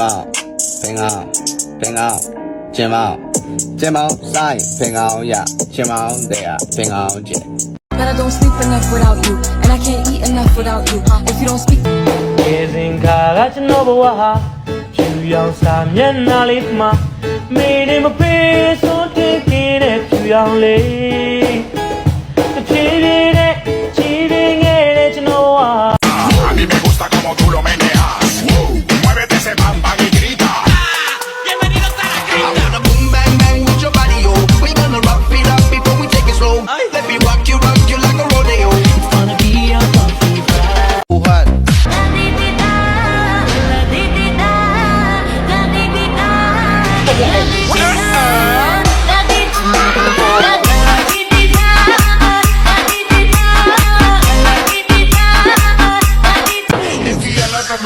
မဖင်ကောင်းဖင်ကောင်းကျင်မောင်းကျင်မောင်းဆိုင်ဖင်ကောင်းရကျင်မောင်းတဲ့ဖင်ကောင်းကျင် But I don't sleep enough without you and I can't eat enough without you if you don't speak ရေစင်ကာကကျွန်တော်ဘဝဟာဖြူရောင်စာမျက်နှာလေးမှာမေးနေမပေးဆုံးတင်ကင်းတဲ့ဖြူရောင်လေးတစ်ဖြည်းဖြည်းနဲ့ချီးပင်ငယ်တဲ့ကျွန်တော်ဟာ A mí me gusta como tú lo me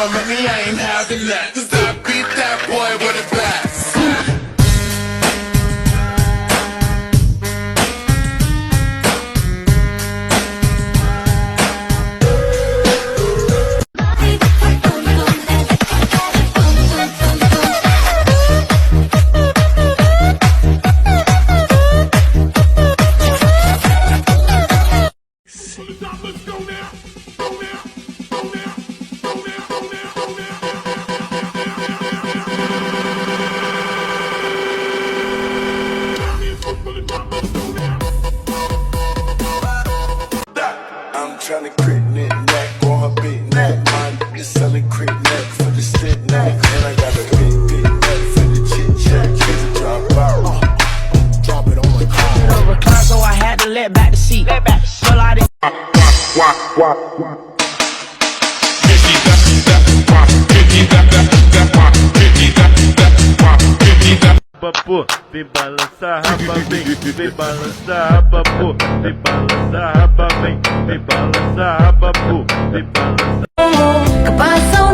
me, I ain't having that Pô, vem balançar raba vem, vem balançar raba pô, vem balançar raba vem, vem balançar raba pô, vem balançar.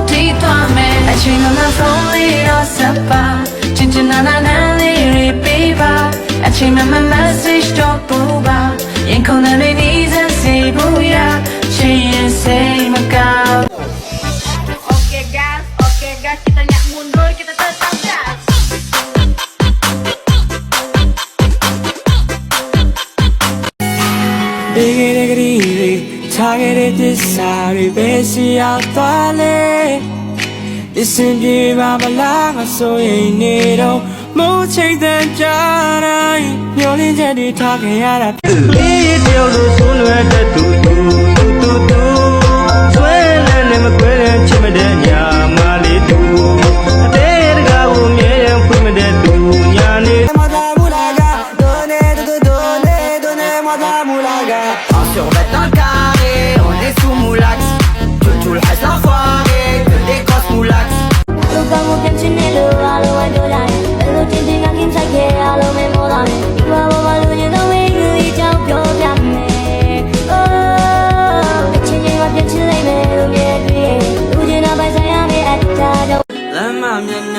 De tua mente, a china na fome nossa pá, chinchina na nali ripiba, a chima mamá se estopuba, e encontra me dizem se buia. တဲ့သစ္စာတွေပဲစီရောက်သွားလေလစ်စင်ပြေပါမလားငါဆိုရင်နေတော့မိုးချိန်တဲ့ကြားတိုင်းမျောလင်းချက်တွေထားခဲ့ရတာလေးတယောက်လိုဆုံးလွယ်တဲ့သူ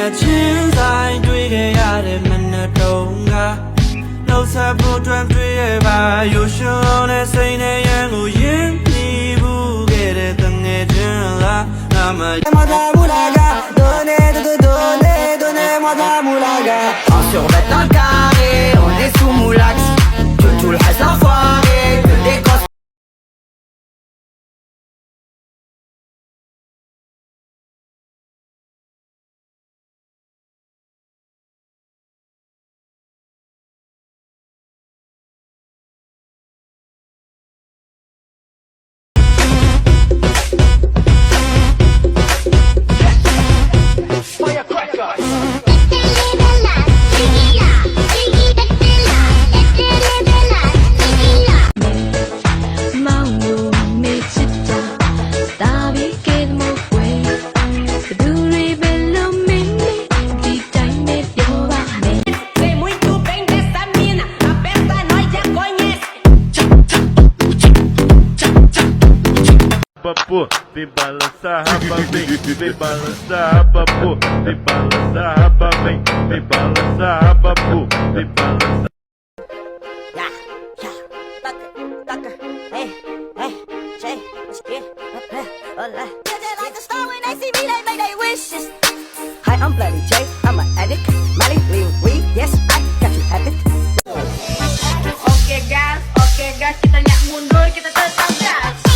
မျက်နှာချင်းဆိုင်တွေ့ခဲ့ရတဲ့မနက်တုန်းကနှုတ်ဆက်ဖို့တွင်တွေ့ရပါယူရှင်နဲ့စိတ်နဲ့ရန်ကိုရင်းပြီးဘူးခဲ့တဲ့တငယ်ချင်းလားငါမ Papo, vem balançar, raba, vem, vem balançar, raba, pô, vem balançar, raba, vem, vem balançar, raba, pô, vem balançar. Yeah, yeah, tucker, tucker, eh, eh, hey, hey, Jay, let's get, hey, hola. Like a star when they see me, they make they wishes. Hi, I'm bloody J, I'm an addict. Molly, lean, weed, yes, I got you have it. Oke gas, oke gas, kita nyak mundur, kita tetap gas.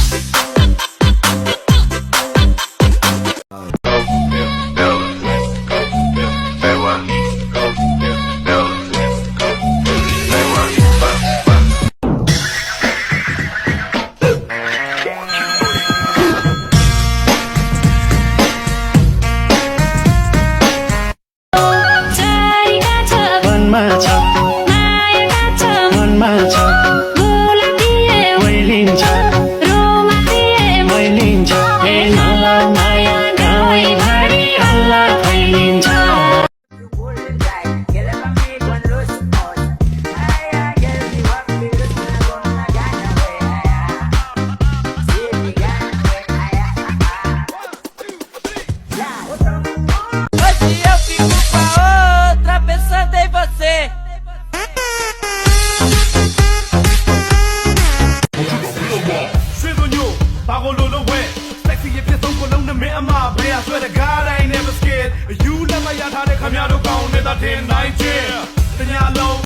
များတို့ကောင်းနေတာတင်နိုင်ချင်းတညာလုံး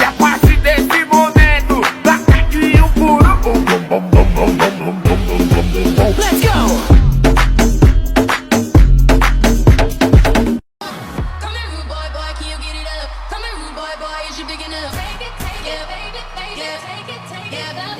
E a partir desse momento, tacadinho puro. Bum, bum, bum. Let's go! Come boy, boy, can you get it up? Come boy, boy, big enough? Take it, take it, take it, take it.